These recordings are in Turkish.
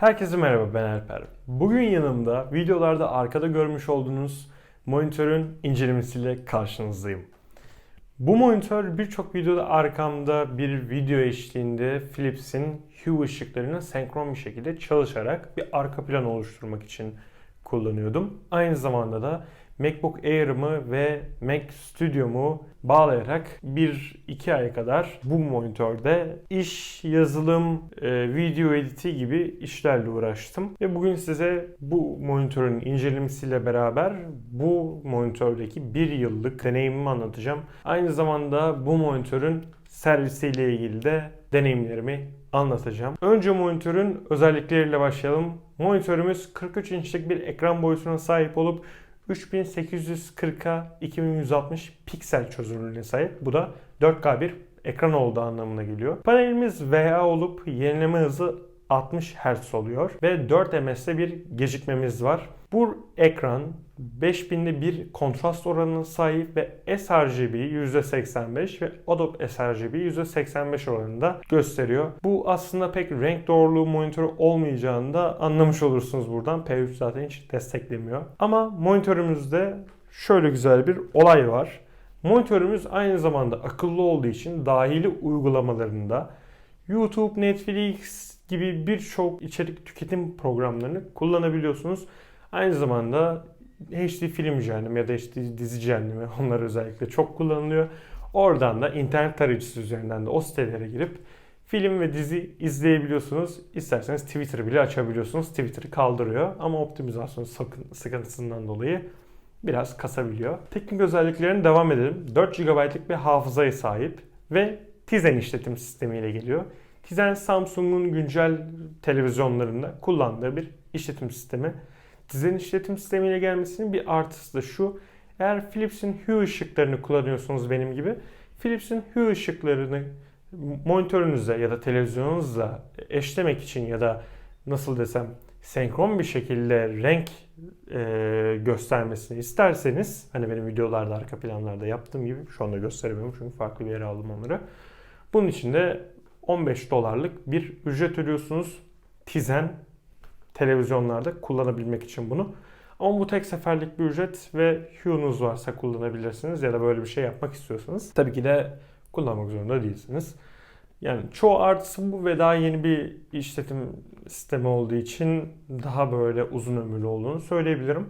Herkese merhaba ben Alper. Bugün yanımda videolarda arkada görmüş olduğunuz monitörün incelemesiyle karşınızdayım. Bu monitör birçok videoda arkamda bir video eşliğinde Philips'in Hue ışıklarını senkron bir şekilde çalışarak bir arka plan oluşturmak için kullanıyordum. Aynı zamanda da MacBook Air'ımı ve Mac Studio'mu bağlayarak 1-2 ay kadar bu monitörde iş, yazılım, e, video editi gibi işlerle uğraştım. Ve bugün size bu monitörün incelemesiyle beraber bu monitördeki bir yıllık deneyimimi anlatacağım. Aynı zamanda bu monitörün servisiyle ilgili de deneyimlerimi anlatacağım. Önce monitörün özellikleriyle başlayalım. Monitörümüz 43 inçlik bir ekran boyutuna sahip olup 3840'a 2160 piksel çözünürlüğüne sahip. Bu da 4K bir ekran olduğu anlamına geliyor. Panelimiz VA olup yenileme hızı 60 Hz oluyor ve 4 MS'de bir gecikmemiz var. Bu ekran 5000'de bir kontrast oranına sahip ve sRGB %85 ve Adobe sRGB %85 oranında gösteriyor. Bu aslında pek renk doğruluğu monitörü olmayacağını da anlamış olursunuz buradan. P3 zaten hiç desteklemiyor. Ama monitörümüzde şöyle güzel bir olay var. Monitörümüz aynı zamanda akıllı olduğu için dahili uygulamalarında YouTube, Netflix gibi birçok içerik tüketim programlarını kullanabiliyorsunuz. Aynı zamanda HD film cehennemi ya da HD dizi cehennemi onlar özellikle çok kullanılıyor. Oradan da internet tarayıcısı üzerinden de o sitelere girip film ve dizi izleyebiliyorsunuz. İsterseniz Twitter bile açabiliyorsunuz. Twitter'ı kaldırıyor ama optimizasyon sıkıntısından dolayı biraz kasabiliyor. Teknik özelliklerine devam edelim. 4 GB'lık bir hafızaya sahip ve Tizen işletim sistemiyle geliyor. Tizen Samsung'un güncel televizyonlarında kullandığı bir işletim sistemi. Tizen işletim sistemiyle gelmesinin bir artısı da şu. Eğer Philips'in Hue ışıklarını kullanıyorsunuz benim gibi, Philips'in Hue ışıklarını monitörünüze ya da televizyonunuzla eşlemek için ya da nasıl desem senkron bir şekilde renk e, göstermesini isterseniz hani benim videolarda arka planlarda yaptığım gibi şu anda gösteremiyorum çünkü farklı bir yere aldım onları. Bunun için de 15 dolarlık bir ücret ödüyorsunuz. Tizen televizyonlarda kullanabilmek için bunu. Ama bu tek seferlik bir ücret ve Hue'nuz varsa kullanabilirsiniz ya da böyle bir şey yapmak istiyorsanız. Tabii ki de kullanmak zorunda değilsiniz. Yani çoğu artısı bu ve daha yeni bir işletim sistemi olduğu için daha böyle uzun ömürlü olduğunu söyleyebilirim.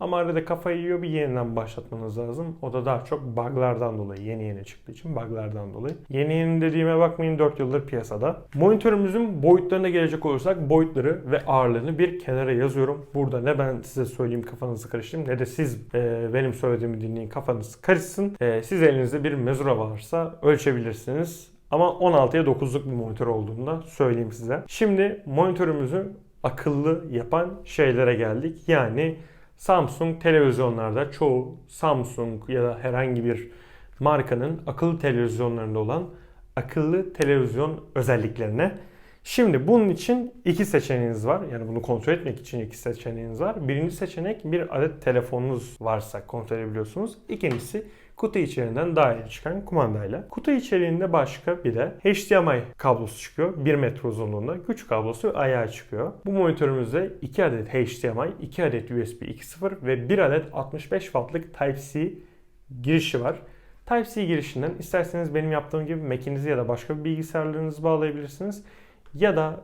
Ama arada kafayı yiyor bir yeniden başlatmanız lazım. O da daha çok buglardan dolayı. Yeni yeni çıktığı için buglardan dolayı. Yeni yeni dediğime bakmayın 4 yıldır piyasada. Monitörümüzün boyutlarına gelecek olursak boyutları ve ağırlığını bir kenara yazıyorum. Burada ne ben size söyleyeyim kafanızı karıştırayım ne de siz e, benim söylediğimi dinleyin kafanız karışsın. E, siz elinizde bir mezura varsa ölçebilirsiniz. Ama 16'ya 9'luk bir monitör olduğunda söyleyeyim size. Şimdi monitörümüzü akıllı yapan şeylere geldik. Yani Samsung televizyonlarda çoğu Samsung ya da herhangi bir markanın akıllı televizyonlarında olan akıllı televizyon özelliklerine. Şimdi bunun için iki seçeneğiniz var. Yani bunu kontrol etmek için iki seçeneğiniz var. Birinci seçenek bir adet telefonunuz varsa kontrol edebiliyorsunuz. İkincisi kutu içerisinden daire çıkan kumandayla. Kutu içeriğinde başka bir de HDMI kablosu çıkıyor. 1 metre uzunluğunda güç kablosu ayağı çıkıyor. Bu monitörümüzde 2 adet HDMI, 2 adet USB 2.0 ve 1 adet 65 wattlık Type-C girişi var. Type-C girişinden isterseniz benim yaptığım gibi Mac'inizi ya da başka bir bilgisayarlarınızı bağlayabilirsiniz. Ya da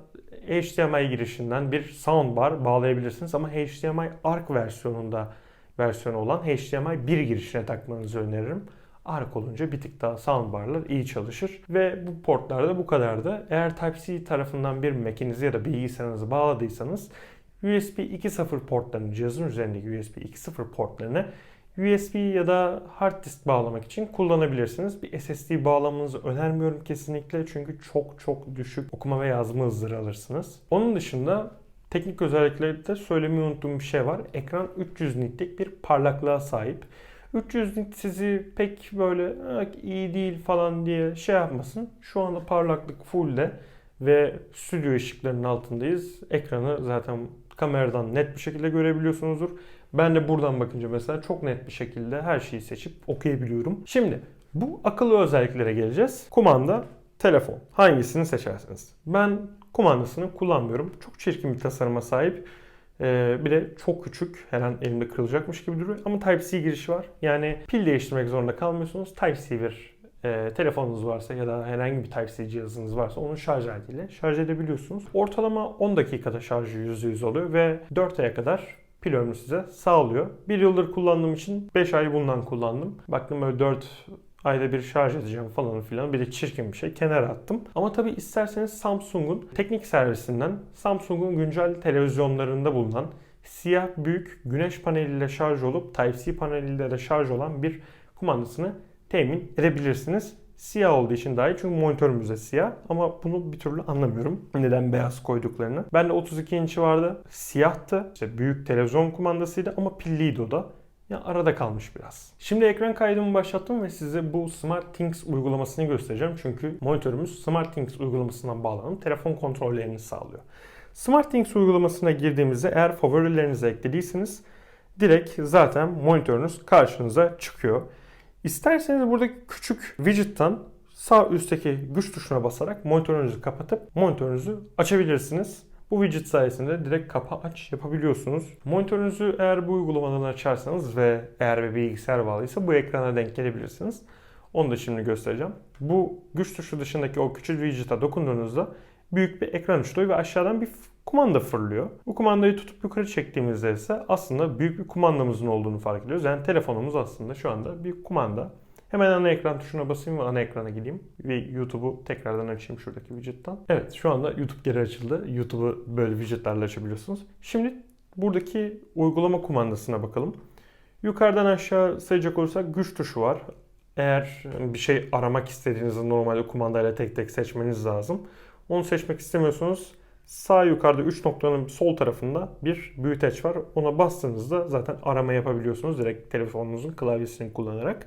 HDMI girişinden bir soundbar bağlayabilirsiniz ama HDMI ARC versiyonunda versiyonu olan HDMI 1 girişine takmanızı öneririm. ARC olunca bir tık daha soundbarlar iyi çalışır. Ve bu portlarda bu kadardı. Eğer Type-C tarafından bir Mac'inizi ya da bilgisayarınızı bağladıysanız USB 2.0 portlarını cihazın üzerindeki USB 2.0 portlarını USB ya da hard disk bağlamak için kullanabilirsiniz. Bir SSD bağlamanızı önermiyorum kesinlikle çünkü çok çok düşük okuma ve yazma hızları alırsınız. Onun dışında teknik özellikleri de söylemeyi unuttuğum bir şey var. Ekran 300 nitlik bir parlaklığa sahip. 300 nit sizi pek böyle iyi değil falan diye şey yapmasın. Şu anda parlaklık full de ve stüdyo ışıklarının altındayız. Ekranı zaten kameradan net bir şekilde görebiliyorsunuzdur. Ben de buradan bakınca mesela çok net bir şekilde her şeyi seçip okuyabiliyorum. Şimdi bu akıllı özelliklere geleceğiz. Kumanda, telefon. Hangisini seçersiniz? Ben kumandasını kullanmıyorum. Çok çirkin bir tasarıma sahip. Ee, bir de çok küçük. Her an elimde kırılacakmış gibi duruyor. Ama Type-C girişi var. Yani pil değiştirmek zorunda kalmıyorsunuz. Type-C bir e, telefonunuz varsa ya da herhangi bir Type-C cihazınız varsa onun şarj aletiyle şarj edebiliyorsunuz. Ortalama 10 dakikada şarjı %100 oluyor ve 4 aya kadar pil ömrü size sağlıyor. Bir yıldır kullandığım için 5 ay bundan kullandım. Baktım böyle 4 ayda bir şarj edeceğim falan filan. Bir de çirkin bir şey. Kenara attım. Ama tabii isterseniz Samsung'un teknik servisinden Samsung'un güncel televizyonlarında bulunan siyah büyük güneş paneliyle şarj olup Type-C paneliyle de şarj olan bir kumandasını temin edebilirsiniz. Siyah olduğu için daha iyi çünkü monitörümüz de siyah ama bunu bir türlü anlamıyorum. Neden beyaz koyduklarını. Bende 32 inç'i vardı. Siyahtı. İşte büyük televizyon kumandasıydı ama pilliydi o da. Ya arada kalmış biraz. Şimdi ekran kaydımı başlattım ve size bu SmartThings uygulamasını göstereceğim. Çünkü monitörümüz SmartThings uygulamasından bağlanıp telefon kontrollerini sağlıyor. SmartThings uygulamasına girdiğimizde eğer favorilerinizi eklediyseniz direkt zaten monitörünüz karşınıza çıkıyor. İsterseniz buradaki küçük widget'tan sağ üstteki güç tuşuna basarak monitörünüzü kapatıp monitörünüzü açabilirsiniz. Bu widget sayesinde direkt kapa aç yapabiliyorsunuz. Monitörünüzü eğer bu uygulamadan açarsanız ve eğer bir bilgisayar bağlıysa bu ekrana denk gelebilirsiniz. Onu da şimdi göstereceğim. Bu güç tuşu dışındaki o küçük widget'a dokunduğunuzda büyük bir ekran açılıyor ve aşağıdan bir kumanda fırlıyor. Bu kumandayı tutup yukarı çektiğimizde ise aslında büyük bir kumandamızın olduğunu fark ediyoruz. Yani telefonumuz aslında şu anda bir kumanda. Hemen ana ekran tuşuna basayım ve ana ekrana gideyim. Ve YouTube'u tekrardan açayım şuradaki widget'tan. Evet şu anda YouTube geri açıldı. YouTube'u böyle widget'larla açabiliyorsunuz. Şimdi buradaki uygulama kumandasına bakalım. Yukarıdan aşağı sayacak olursak güç tuşu var. Eğer bir şey aramak istediğinizde normalde kumandayla tek tek seçmeniz lazım. Onu seçmek istemiyorsanız sağ yukarıda 3 noktanın sol tarafında bir büyüteç var. Ona bastığınızda zaten arama yapabiliyorsunuz direkt telefonunuzun klavyesini kullanarak.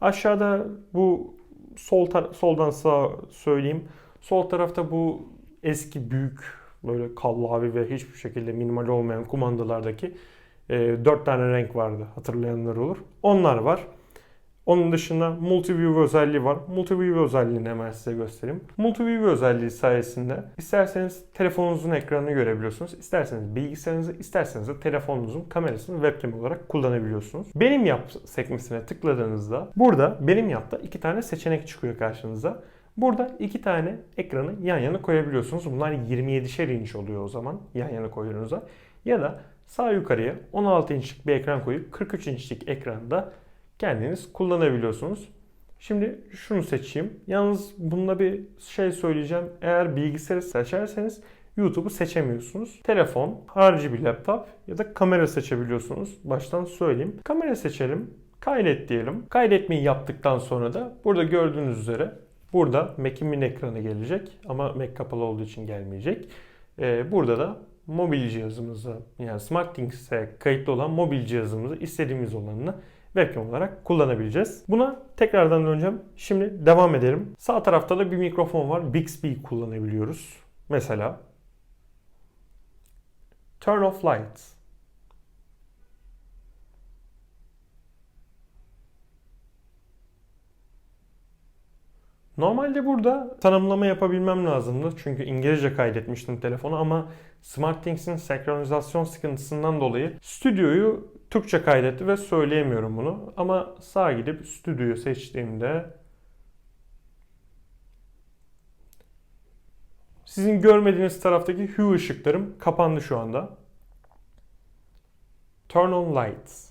Aşağıda bu sol soldan sağa söyleyeyim. Sol tarafta bu eski büyük böyle kallavi ve hiçbir şekilde minimal olmayan kumandalardaki e, 4 tane renk vardı hatırlayanlar olur. Onlar var. Onun dışında Multiview özelliği var. Multiview özelliğini hemen size göstereyim. Multiview özelliği sayesinde isterseniz telefonunuzun ekranını görebiliyorsunuz. İsterseniz bilgisayarınızı, isterseniz de telefonunuzun kamerasını webcam olarak kullanabiliyorsunuz. Benim yap sekmesine tıkladığınızda burada benim yapta iki tane seçenek çıkıyor karşınıza. Burada iki tane ekranı yan yana koyabiliyorsunuz. Bunlar 27'şer inç oluyor o zaman yan yana koyduğunuzda. Ya da sağ yukarıya 16 inçlik bir ekran koyup 43 inçlik ekranda kendiniz kullanabiliyorsunuz. Şimdi şunu seçeyim. Yalnız bunda bir şey söyleyeceğim. Eğer bilgisayarı seçerseniz YouTube'u seçemiyorsunuz. Telefon, harici bir laptop ya da kamera seçebiliyorsunuz. Baştan söyleyeyim. Kamera seçelim. Kaydet diyelim. Kaydetmeyi yaptıktan sonra da burada gördüğünüz üzere burada Mac'imin ekranı gelecek ama Mac kapalı olduğu için gelmeyecek. Ee, burada da mobil cihazımızı yani SmartThings'e kayıtlı olan mobil cihazımızı istediğimiz olanını webcam olarak kullanabileceğiz. Buna tekrardan döneceğim. Şimdi devam edelim. Sağ tarafta da bir mikrofon var. Bixby kullanabiliyoruz. Mesela Turn off lights. Normalde burada tanımlama yapabilmem lazımdı. Çünkü İngilizce kaydetmiştim telefonu ama SmartThings'in senkronizasyon sıkıntısından dolayı stüdyoyu Türkçe kaydetti ve söyleyemiyorum bunu. Ama sağa gidip stüdyoyu seçtiğimde sizin görmediğiniz taraftaki hue ışıklarım kapandı şu anda. Turn on lights.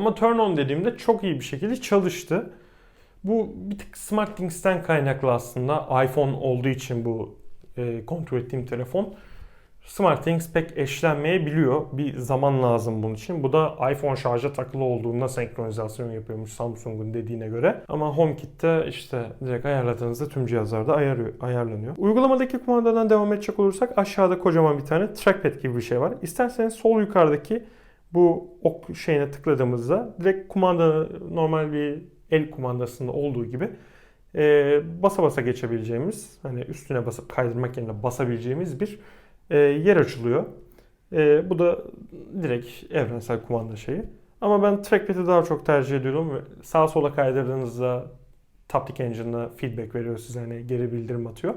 Ama turn on dediğimde çok iyi bir şekilde çalıştı. Bu bir tık SmartThings'ten kaynaklı aslında. iPhone olduğu için bu e, kontrol ettiğim telefon. SmartThings pek eşlenmeyebiliyor. Bir zaman lazım bunun için. Bu da iPhone şarja takılı olduğunda senkronizasyon yapıyormuş Samsung'un dediğine göre. Ama HomeKit'te işte direkt ayarladığınızda tüm cihazlarda ayar, ayarlanıyor. Uygulamadaki kumandadan devam edecek olursak aşağıda kocaman bir tane trackpad gibi bir şey var. İsterseniz sol yukarıdaki bu ok şeyine tıkladığımızda direkt kumanda normal bir el kumandasında olduğu gibi e, basa basa geçebileceğimiz hani üstüne basıp kaydırmak yerine basabileceğimiz bir e, yer açılıyor. E, bu da direkt evrensel kumanda şeyi. Ama ben trackpad'i daha çok tercih ediyorum. Sağa sola kaydırdığınızda Taptic Engine'la feedback veriyor size hani geri bildirim atıyor.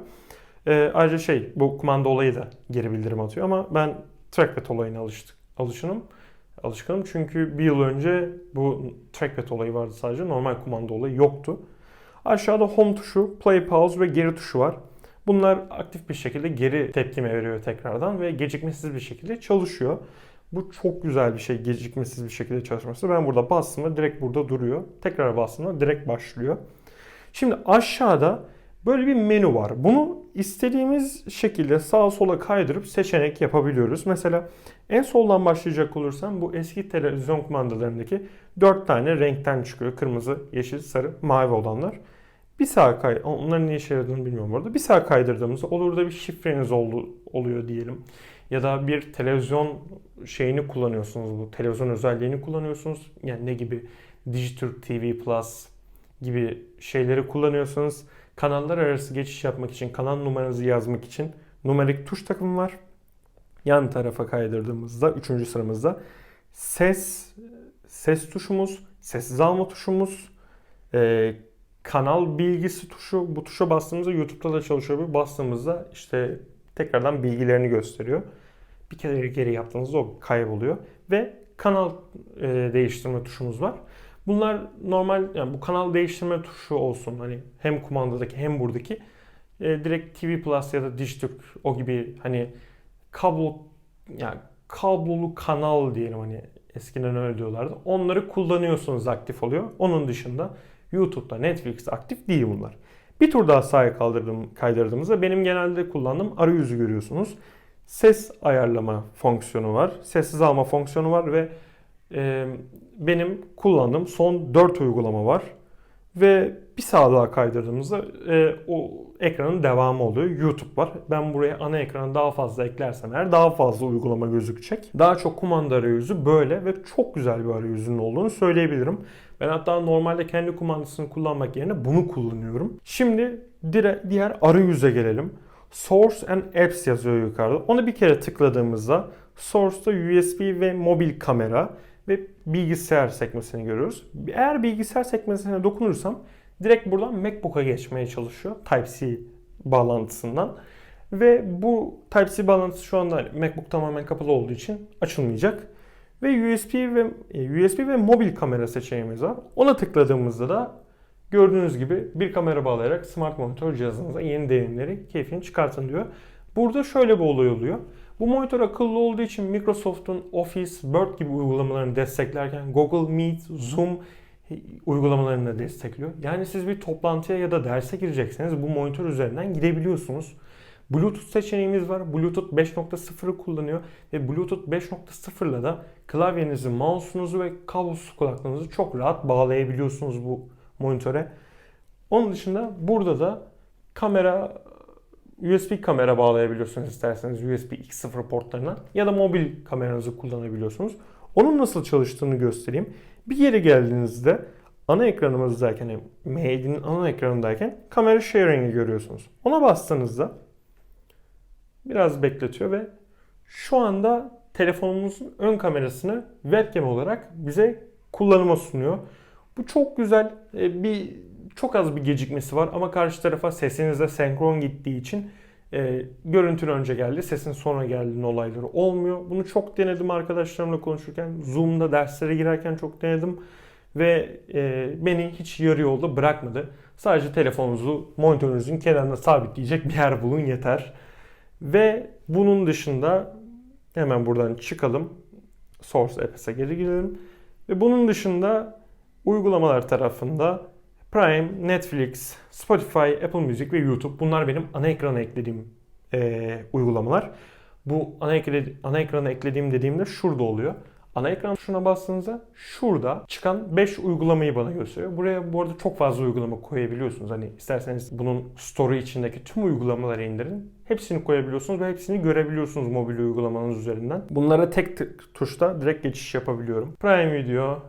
Ee, ayrıca şey bu kumanda olayı da geri bildirim atıyor ama ben trackpad olayına alıştık, alışınım. Alışkınım çünkü bir yıl önce bu trackpad olayı vardı sadece. Normal kumanda olayı yoktu. Aşağıda home tuşu, play pause ve geri tuşu var. Bunlar aktif bir şekilde geri tepkime veriyor tekrardan ve gecikmesiz bir şekilde çalışıyor. Bu çok güzel bir şey gecikmesiz bir şekilde çalışması. Ben burada bastığımda direkt burada duruyor. Tekrar bastığımda direkt başlıyor. Şimdi aşağıda böyle bir menü var. Bunu istediğimiz şekilde sağa sola kaydırıp seçenek yapabiliyoruz. Mesela en soldan başlayacak olursam bu eski televizyon kumandalarındaki 4 tane renkten çıkıyor. Kırmızı, yeşil, sarı, mavi olanlar. Bir sağa kay onların ne işe yaradığını bilmiyorum orada. Bir sağa kaydırdığımızda olur da bir şifreniz oldu, oluyor diyelim. Ya da bir televizyon şeyini kullanıyorsunuz bu televizyon özelliğini kullanıyorsunuz. Yani ne gibi Digiturk TV Plus gibi şeyleri kullanıyorsunuz. Kanallar arası geçiş yapmak için, kanal numaranızı yazmak için numerik tuş takımı var. Yan tarafa kaydırdığımızda, üçüncü sıramızda ses ses tuşumuz, sessiz alma tuşumuz, e, kanal bilgisi tuşu. Bu tuşa bastığımızda YouTube'da da çalışıyor. Bu bastığımızda işte tekrardan bilgilerini gösteriyor. Bir kere geri yaptığınızda o kayboluyor. Ve kanal e, değiştirme tuşumuz var. Bunlar normal yani bu kanal değiştirme tuşu olsun. Hani hem kumandadaki hem buradaki e, direkt TV Plus ya da Digiturk o gibi hani kablo yani kablolu kanal diyelim hani eskiden öyle diyorlardı. Onları kullanıyorsunuz aktif oluyor. Onun dışında YouTube'da, Netflix'te aktif değil bunlar. Bir tur daha sağa kaldırdım, kaydırdığımızda benim genelde kullandığım arayüzü görüyorsunuz. Ses ayarlama fonksiyonu var. Sessiz alma fonksiyonu var ve e, benim kullandığım son 4 uygulama var. Ve bir sağa daha kaydırdığımızda e, o ekranın devamı oluyor. YouTube var. Ben buraya ana ekranı daha fazla eklersem eğer daha fazla uygulama gözükecek. Daha çok kumanda arayüzü böyle ve çok güzel bir arayüzünün olduğunu söyleyebilirim. Ben hatta normalde kendi kumandasını kullanmak yerine bunu kullanıyorum. Şimdi diğer arayüze gelelim. Source and Apps yazıyor yukarıda. Onu bir kere tıkladığımızda Source'da USB ve mobil kamera ve bilgisayar sekmesini görüyoruz. Eğer bilgisayar sekmesine dokunursam direkt buradan MacBook'a geçmeye çalışıyor Type-C bağlantısından. Ve bu Type-C bağlantısı şu anda MacBook tamamen kapalı olduğu için açılmayacak. Ve USB ve e, USB ve mobil kamera seçeneğimiz var. Ona tıkladığımızda da gördüğünüz gibi bir kamera bağlayarak smart monitör cihazınıza yeni deneyimleri keyfini çıkartın diyor. Burada şöyle bir olay oluyor. Bu monitör akıllı olduğu için Microsoft'un Office, Word gibi uygulamalarını desteklerken Google Meet, Zoom uygulamalarını da destekliyor. Yani siz bir toplantıya ya da derse girecekseniz bu monitör üzerinden girebiliyorsunuz. Bluetooth seçeneğimiz var. Bluetooth 5.0'ı kullanıyor ve Bluetooth 5.0 ile da klavyenizi, mouse'unuzu ve kablosuz kulaklığınızı çok rahat bağlayabiliyorsunuz bu monitöre. Onun dışında burada da kamera USB kamera bağlayabiliyorsunuz isterseniz USB X0 portlarına ya da mobil kameranızı kullanabiliyorsunuz. Onun nasıl çalıştığını göstereyim. Bir yere geldiğinizde ana ekranımızdayken, yani Made'in ana ekranındayken kamera sharing'i görüyorsunuz. Ona bastığınızda biraz bekletiyor ve şu anda telefonumuzun ön kamerasını webcam olarak bize kullanıma sunuyor. Bu çok güzel e, bir çok az bir gecikmesi var ama karşı tarafa sesinizle senkron gittiği için e, görüntün önce geldi, sesin sonra geldiğinin olayları olmuyor. Bunu çok denedim arkadaşlarımla konuşurken, Zoom'da derslere girerken çok denedim ve e, beni hiç yarı yolda bırakmadı. Sadece telefonunuzu monitörünüzün kenarına sabitleyecek bir yer bulun yeter. Ve bunun dışında hemen buradan çıkalım. Source Apps'e geri girelim. Ve bunun dışında uygulamalar tarafında Prime, Netflix, Spotify, Apple Music ve YouTube bunlar benim ana ekrana eklediğim e, uygulamalar. Bu ana, ekle, ana ekrana eklediğim dediğimde şurada oluyor. Ana ekran tuşuna bastığınızda şurada çıkan 5 uygulamayı bana gösteriyor. Buraya bu arada çok fazla uygulama koyabiliyorsunuz. Hani isterseniz bunun story içindeki tüm uygulamaları indirin. Hepsini koyabiliyorsunuz ve hepsini görebiliyorsunuz mobil uygulamanız üzerinden. Bunlara tek tuşta direkt geçiş yapabiliyorum. Prime Video,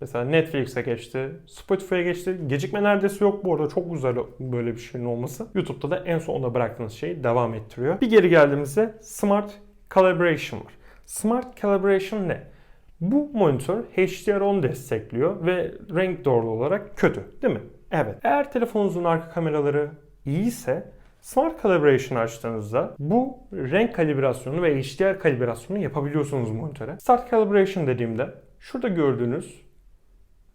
Mesela Netflix'e geçti, Spotify'a geçti. Gecikme neredeyse yok bu arada. Çok güzel böyle bir şeyin olması. YouTube'da da en sonunda bıraktığınız şeyi devam ettiriyor. Bir geri geldiğimizde Smart Calibration var. Smart Calibration ne? Bu monitör HDR10 destekliyor ve renk doğru olarak kötü değil mi? Evet. Eğer telefonunuzun arka kameraları iyiyse Smart Calibration açtığınızda bu renk kalibrasyonu ve HDR kalibrasyonu yapabiliyorsunuz monitöre. Start Calibration dediğimde şurada gördüğünüz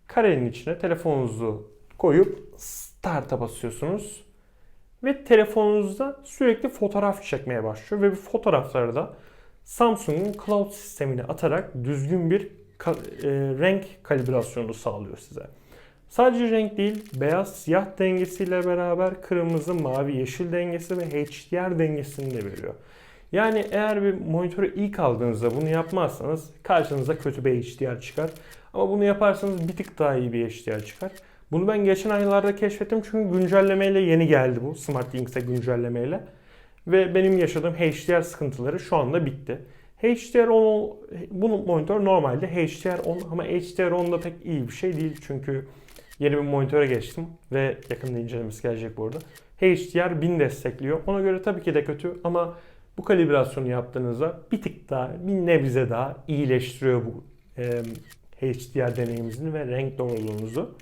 karenin içine telefonunuzu koyup Start'a basıyorsunuz. Ve telefonunuzda sürekli fotoğraf çekmeye başlıyor ve bu fotoğrafları da Samsung'un cloud sistemine atarak düzgün bir ka- e, renk kalibrasyonu sağlıyor size. Sadece renk değil, beyaz siyah dengesiyle beraber kırmızı, mavi, yeşil dengesi ve HDR dengesini de veriyor. Yani eğer bir monitörü ilk aldığınızda bunu yapmazsanız karşınıza kötü bir HDR çıkar. Ama bunu yaparsanız bir tık daha iyi bir HDR çıkar. Bunu ben geçen aylarda keşfettim çünkü güncellemeyle yeni geldi bu SmartThings'e güncellemeyle. Ve benim yaşadığım HDR sıkıntıları şu anda bitti. HDR 10 bu monitör normalde HDR 10 ama HDR 10 da pek iyi bir şey değil çünkü yeni bir monitöre geçtim ve yakında incelemesi gelecek bu arada. HDR 1000 destekliyor. Ona göre tabii ki de kötü ama bu kalibrasyonu yaptığınızda bir tık daha, bir nebze daha iyileştiriyor bu e, HDR deneyiminizi ve renk doğruluğunuzu.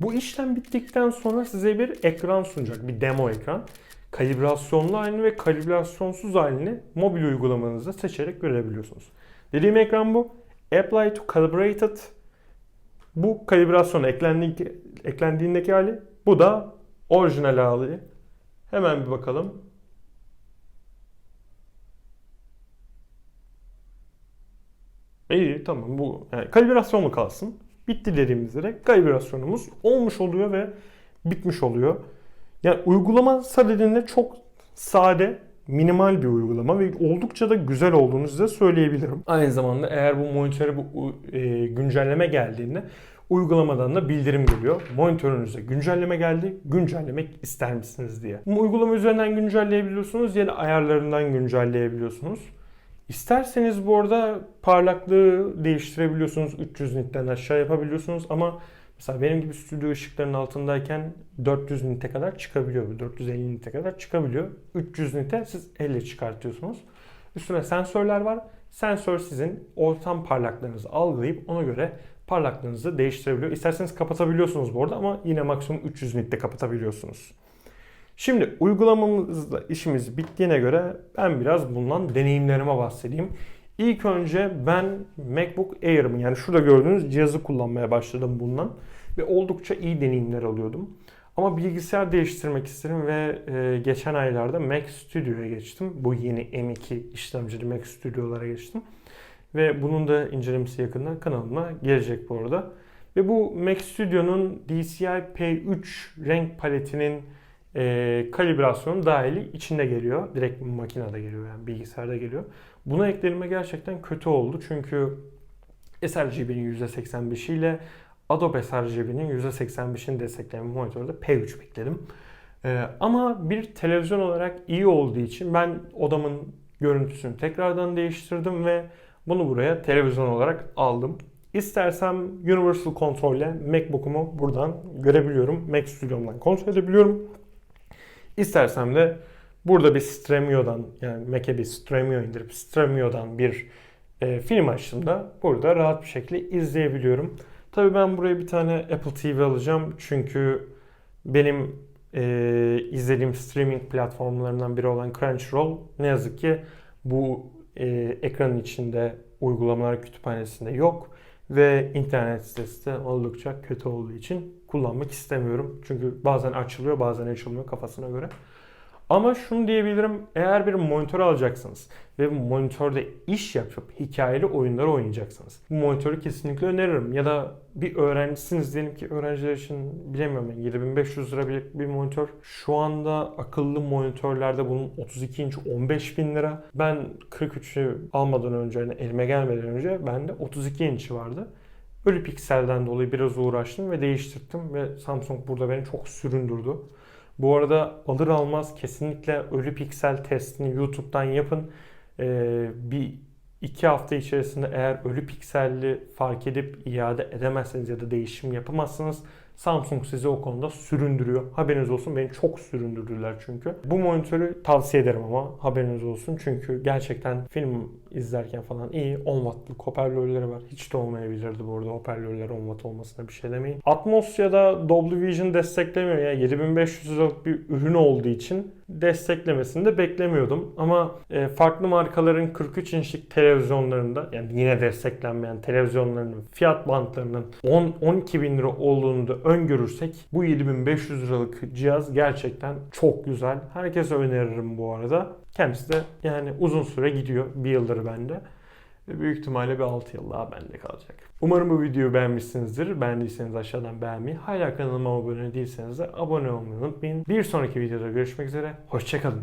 Bu işlem bittikten sonra size bir ekran sunacak, bir demo ekran. Kalibrasyonlu halini ve kalibrasyonsuz halini mobil uygulamanızda seçerek görebiliyorsunuz. Dediğim ekran bu. Apply to Calibrated bu kalibrasyon eklendi, eklendiğindeki hali. Bu da orijinal hali. Hemen bir bakalım. İyi tamam bu yani kalibrasyonlu kalsın. Bitti dediğimizde de kalibrasyonumuz olmuş oluyor ve bitmiş oluyor. Yani uygulama sadedinde çok sade, minimal bir uygulama ve oldukça da güzel olduğunu size söyleyebilirim. Aynı zamanda eğer bu monitöre bu e, güncelleme geldiğinde uygulamadan da bildirim geliyor. Monitörünüze güncelleme geldi, güncellemek ister misiniz diye. Bu uygulama üzerinden güncelleyebiliyorsunuz ya da ayarlarından güncelleyebiliyorsunuz. İsterseniz bu arada parlaklığı değiştirebiliyorsunuz. 300 nitten aşağı yapabiliyorsunuz ama mesela benim gibi stüdyo ışıklarının altındayken 400 nite kadar çıkabiliyor. 450 nite kadar çıkabiliyor. 300 nite siz elle çıkartıyorsunuz. Üstüne sensörler var. Sensör sizin ortam parlaklığınızı algılayıp ona göre parlaklığınızı değiştirebiliyor. İsterseniz kapatabiliyorsunuz bu arada ama yine maksimum 300 nitte kapatabiliyorsunuz. Şimdi uygulamamızda işimiz bittiğine göre ben biraz bundan deneyimlerime bahsedeyim. İlk önce ben MacBook Air'ımı yani şurada gördüğünüz cihazı kullanmaya başladım bundan. Ve oldukça iyi deneyimler alıyordum. Ama bilgisayar değiştirmek istedim ve e, geçen aylarda Mac Studio'ya geçtim. Bu yeni M2 işlemcili Mac Studio'lara geçtim. Ve bunun da incelemesi yakında kanalıma gelecek bu arada. Ve bu Mac Studio'nun DCI P3 renk paletinin e, kalibrasyonu dahili içinde geliyor. Direkt makinede geliyor yani bilgisayarda geliyor. Buna eklerime gerçekten kötü oldu. Çünkü sRGB'nin %85 ile Adobe sRGB'nin %85'ini destekleyen bir monitörde P3 bekledim. E, ama bir televizyon olarak iyi olduğu için ben odamın görüntüsünü tekrardan değiştirdim ve bunu buraya televizyon olarak aldım. İstersem Universal Control ile MacBook'umu buradan görebiliyorum. Mac Studio'mdan kontrol edebiliyorum. İstersem de burada bir Stremio'dan yani Mac'e bir Stremio indirip Stremio'dan bir e, film açtığımda burada rahat bir şekilde izleyebiliyorum. Tabii ben buraya bir tane Apple TV alacağım çünkü benim e, izlediğim streaming platformlarından biri olan Crunchyroll ne yazık ki bu e, ekranın içinde uygulamalar kütüphanesinde yok ve internet sitesi de oldukça kötü olduğu için kullanmak istemiyorum. Çünkü bazen açılıyor bazen açılmıyor kafasına göre. Ama şunu diyebilirim. Eğer bir monitör alacaksınız ve monitörde iş yapıp hikayeli oyunlar oynayacaksınız. Bu monitörü kesinlikle öneririm. Ya da bir öğrencisiniz diyelim ki öğrenciler için bilemiyorum ben 7500 lira bir, bir monitör. Şu anda akıllı monitörlerde bunun 32 inç 15 bin lira. Ben 43'ü almadan önce yani elime gelmeden önce bende 32 inç vardı. Ölü pikselden dolayı biraz uğraştım ve değiştirdim ve Samsung burada beni çok süründürdü. Bu arada alır almaz kesinlikle ölü piksel testini YouTube'dan yapın. Ee, bir iki hafta içerisinde eğer ölü pikselli fark edip iade edemezseniz ya da değişim yapamazsınız Samsung sizi o konuda süründürüyor. Haberiniz olsun beni çok süründürdüler çünkü. Bu monitörü tavsiye ederim ama haberiniz olsun. Çünkü gerçekten film izlerken falan iyi. 10 wattlık hoparlörleri var. Hiç de olmayabilirdi bu arada hoparlörler 10 watt olmasına bir şey demeyin. Atmos ya da Dolby Vision desteklemiyor ya. 7500 liralık bir ürün olduğu için desteklemesini de beklemiyordum. Ama e, farklı markaların 43 inçlik televizyonlarında yani yine desteklenmeyen televizyonlarının fiyat bantlarının 10-12 bin lira olduğunu da öngörürsek bu 7500 liralık cihaz gerçekten çok güzel. Herkese öneririm bu arada. Kendisi de yani uzun süre gidiyor. Bir yıldır bende. Büyük ihtimalle bir 6 yıl daha bende kalacak. Umarım bu videoyu beğenmişsinizdir. Beğendiyseniz aşağıdan beğenmeyi, hala kanalıma abone değilseniz de abone olmayı unutmayın. Bir sonraki videoda görüşmek üzere. Hoşçakalın.